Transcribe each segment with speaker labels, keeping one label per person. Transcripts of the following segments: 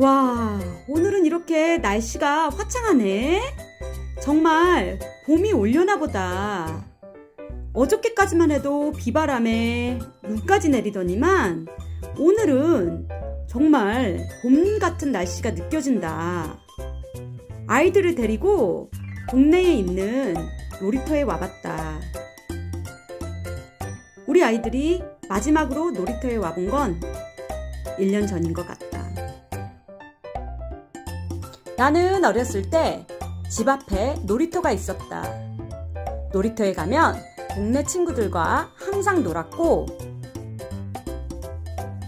Speaker 1: 와, 오늘은 이렇게 날씨가 화창하네? 정말 봄이 올려나 보다. 어저께까지만 해도 비바람에 눈까지 내리더니만 오늘은 정말 봄 같은 날씨가 느껴진다. 아이들을 데리고 동네에 있는 놀이터에 와봤다. 우리 아이들이 마지막으로 놀이터에 와본 건 1년 전인 것 같다. 나는 어렸을 때 집 앞에 놀이터가 있었다. 놀이터에 가면 동네 친구들과 항상 놀았고,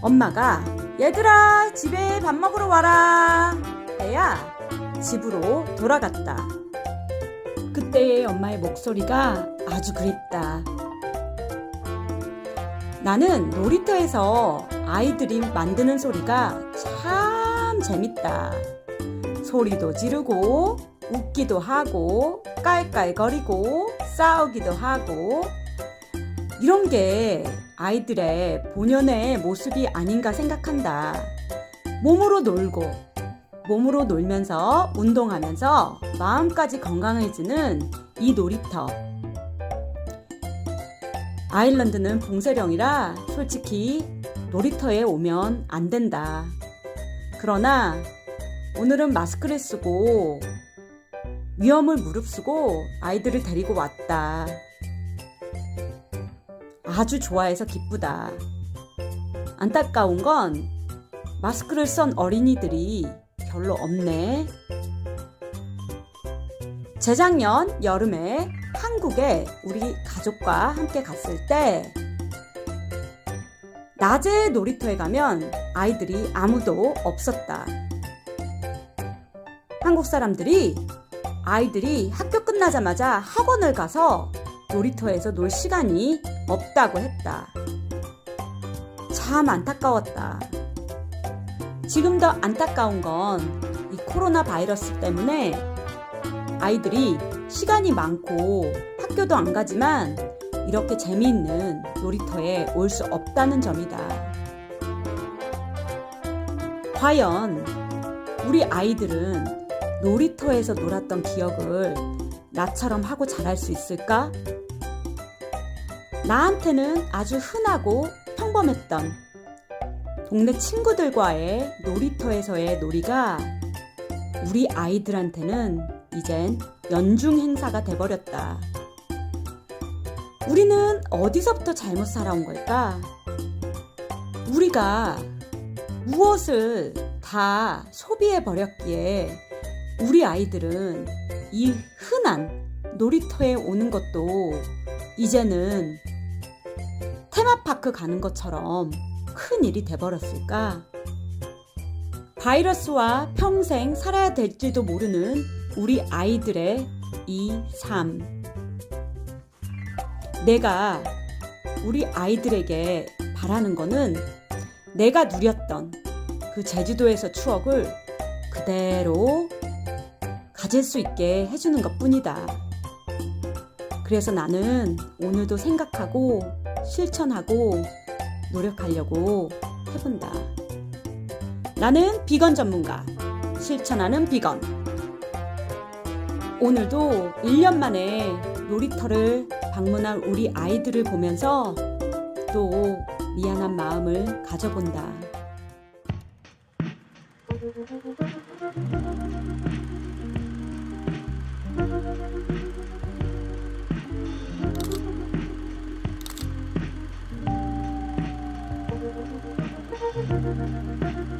Speaker 1: 엄마가 얘들아, 집에 밥 먹으러 와라. 해야 집으로 돌아갔다. 그때의 엄마의 목소리가 아주 그립다. 나는 놀이터에서 아이들이 만드는 소리가 참 재밌다. 소리도 지르고, 웃기도 하고, 깔깔거리고, 싸우기도 하고, 이런 게 아이들의 본연의 모습이 아닌가 생각한다. 몸으로 놀고, 몸으로 놀면서 운동하면서 마음까지 건강해지는 이 놀이터. 아일랜드는 봉쇄령이라 솔직히 놀이터에 오면 안 된다. 그러나 오늘은 마스크를 쓰고 위험을 무릅쓰고 아이들을 데리고 왔다. 아주 좋아해서 기쁘다. 안타까운 건 마스크를 쓴 어린이들이 별로 없네. 재작년 여름에 한국에 우리 가족과 함께 갔을 때 낮에 놀이터에 가면 아이들이 아무도 없었다. 한국 사람들이 아이들이 학교 끝나자마자 학원을 가서 놀이터에서 놀 시간이 없다고 했다. 참 안타까웠다. 지금 더 안타까운 건 이 코로나 바이러스 때문에 아이들이 시간이 많고 학교도 안 가지만 이렇게 재미있는 놀이터에 올 수 없다는 점이다. 과연 우리 아이들은 놀이터에서 놀았던 기억을 나처럼 하고 자랄 수 있을까? 나한테는 아주 흔하고 평범했던 동네 친구들과의 놀이터에서의 놀이가 우리 아이들한테는 이젠 연중 행사가 돼버렸다. 우리는 어디서부터 잘못 살아온 걸까? 우리가 무엇을 다 소비해 버렸기에 우리 아이들은 이 흔한 놀이터에 오는 것도 이제는 테마파크 가는 것처럼 큰 일이 돼버렸을까? 바이러스와 평생 살아야 될지도 모르는 우리 아이들의 이 삶. 내가 우리 아이들에게 바라는 거는 내가 누렸던 그 제주도에서 추억을 그대로 가질 수 있게 해주는 것 뿐이다. 그래서 나는 오늘도 생각하고 실천하고 노력하려고 해본다. 나는 비건 전문가, 실천하는 비건. 오늘도 1년 만에 놀이터를 방문한 우리 아이들을 보면서 또 미안한 마음을 가져본다. Thank you.